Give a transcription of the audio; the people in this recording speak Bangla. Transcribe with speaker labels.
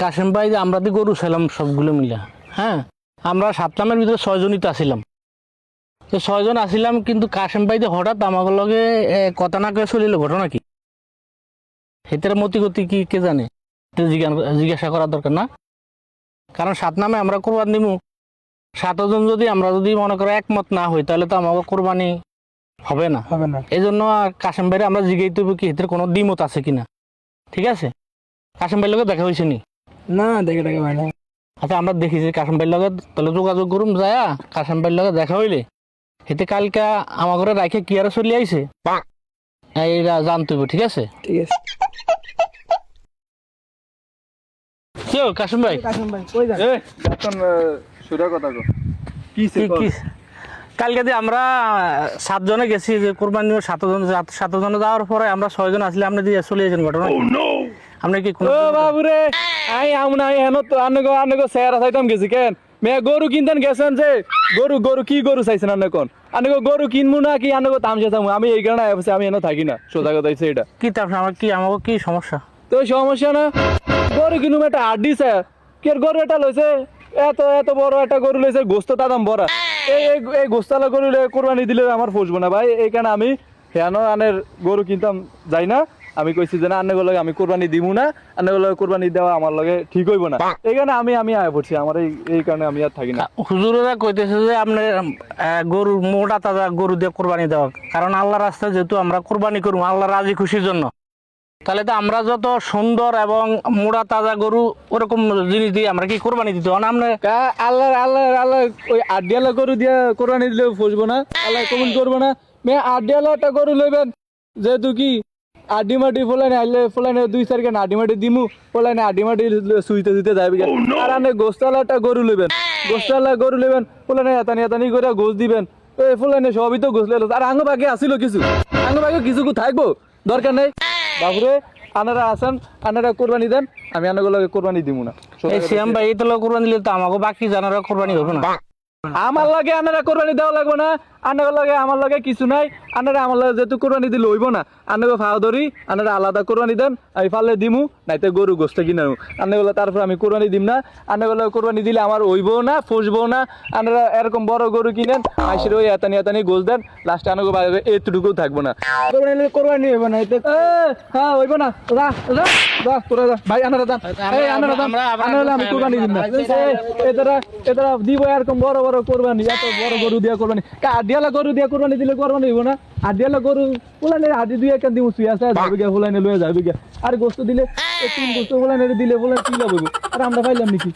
Speaker 1: কাশেম ভাই আমরা দিয়ে গরু ছিলাম সবগুলো মিলা হ্যাঁ? আমরা সাতলামের ভিতরে ছয়জনই তো আসিলাম তো ছয়জন আসিলাম কিন্তু কাশেম ভাই যে হঠাৎ আমাকে লগে কথা না করে চলিল ঘটনা কি? হেতের মতি গতি কি কে জানে? জিজ্ঞাসা করার দরকার না। কারণ সাত নামে আমরা কোরবান দিমু। সাতজন যদি আমরা যদি মনে করো একমত না হই তাহলে তো আমাকে কোরবানি হবে না।
Speaker 2: হবে না।
Speaker 1: এই জন্য কাশেম ভাইরে আমরা জিগাইতে হবে কি এদের কোনো দ্বিমত আছে কিনা? ঠিক আছে? কাশেম ভাইয়ের লগে দেখা হয়েছে নি
Speaker 2: না দেখে দেখে ভাই না
Speaker 1: আচ্ছা আমরা দেখি যে কাশেম ভাইয়ের লগে তাহলে যোগাযোগ করুম যায়া কাশেম ভাইয়ের লগে দেখা হইলে। এতে কালকে আমার ঘরে রাখে কি আর চলে আইছে? এইটা জানতে হবে ঠিক আছে?
Speaker 2: ঠিক আছে।
Speaker 1: কি কাশেম ভাই?
Speaker 2: কাসম ভাই কই যান?
Speaker 3: এখন সুরা কথা কো কি
Speaker 1: কি কি? কালকে যে আমরা সাতজনে গেছি যে কোরবানি সাতজন সাতজনে যাওয়ার পরে আমরা ছয়জন আসলে আমরা দিয়ে চলে যাচ্ছেন ঘটনা আমরা কি কোনো
Speaker 3: ও বাবুরে! আই আমনা হেন তো আনগো আনগো সেরা সাইতাম গেছি কেন? মে গরু কিনতেন গেছেন যে? গরু গরু কি গরু চাইছেন আনগো কোন? আনগো গরু কিনবো না কি আনগো তামসা চামু? আমি এই কারণে আইছি আমি এনে থাকি না। সোজা কথা হইছে এটা
Speaker 1: কি তার আমার কি আমাকে কি সমস্যা?
Speaker 3: তো সমস্যা না? গরু কিনুম একটা হাড্ডি স্যার কে গরু এটা লইছে? এত এত বড় একটা গরু লইছে গোস্ত দাম বড় এই এই- গোস্তালা গরু কোরবানি দিলে আমার ফসবো না ভাই। এই কারণে আমি হেন আনের গরু কিনতাম যাই না? আমি কইছি যে না আন্নে লগে আমি কোরবানি দিমু না আন্নে লগে কোরবানি দেওয়া আমার লগে ঠিক হইব না। এই কারণে আমি আমি আয় পড়ছি আমার এই এই কারণে আমি আর থাকি না।
Speaker 1: হুজুরেরা কইতেছে যে আপনি গরু মোটা তাজা গরু দিয়ে কোরবানি দেওয়া। কারণ আল্লাহ রাস্তায় যেহেতু আমরা কোরবানি করব আল্লাহ রাজি খুশির জন্য। তাহলে তো আমরা যত সুন্দর এবং মোড়া তাজা গরু ওরকম জিনিস দিয়ে আমরা কি কোরবানি দিতে না আমরা
Speaker 3: আল্লাহ আল্লাহ আল্লাহ ওই আডিয়ালা গরু দিয়া কোরবানি দিলে ফসবো না আল্লাহ কমন করব না। মে আডিয়ালা একটা গরু লইবেন যেহেতু কি আডি মাটি ফোলাইনে আইলে ফোলাইনে দুই চারকে আডি মাটি দিমু ফোলাইনে আডি মাটি সুইতে সুইতে যাবে আর আনে গোস্তালা একটা গরু লইবেন গোস্তালা গরু লইবেন ফোলাইনে এতানি এতানি করে গোস দিবেন। ওই ফোলাইনে সবই তো গোস লইলো। আর আঙ্গ বাকি আসিল কিছু? আঙ্গ বাকি কিছু কু থাকব? দরকার নেই? বাবুরে আনারা আসান আনারা কোরবানি দেন আমি আনাগুলো কোরবানি দিমু না।
Speaker 1: এই শ্যাম ভাই এই তো কোরবানি দিলে তো আমাকে বাকি জানারা কোরবানি হবে না।
Speaker 3: আমার লাগে আনারা কোরবানি দেওয়া লাগবে না আনার লাগে আমার লাগে কিছু নাই আনারা আমার লাগে যেহেতু কোরবানি দিলে হইব না আনাকে ফাও ধরি আনারা আলাদা কোরবানি দেন আমি ফালে দিমু নাইতে গরু গোস্ত কিনে আনাগুলো তারপর আমি কোরবানি দিম না আনাগুলো কোরবানি দিলে আমার হইবো না ফসবো না আনারা এরকম বড় গরু কিনেন আইসির ওই এতানি এতানি গোস দেন লাস্টে আনাগো বাইরে এতটুকু থাকব না
Speaker 2: কোরবানি কোরবানি হবে না এতে
Speaker 3: হ্যাঁ হইব না যা যা যা তোরা যা ভাই আনারা দান এই আনারা দান আনারা আমি কোরবানি দিম না এই, এতারা এতারা দিব এরকম বড় বড় কোরবানি এত বড় গরু দিয়া কোরবানি। কা আডিয়ালা গরু দিয়া কোরবানি দিলে কোরবানি হইব না? আডিয়ালা গরু ফুলানে আডি দুই একান দিমু শুয়ে আছে যাবি গিয়া ফুলানে লয়ে যাবি গিয়া। আর গোস্ত দিলে তিন গোস্ত ফুলানে দিলে বলে কি লাভ হইব আর আমরা পাইলাম নাকি?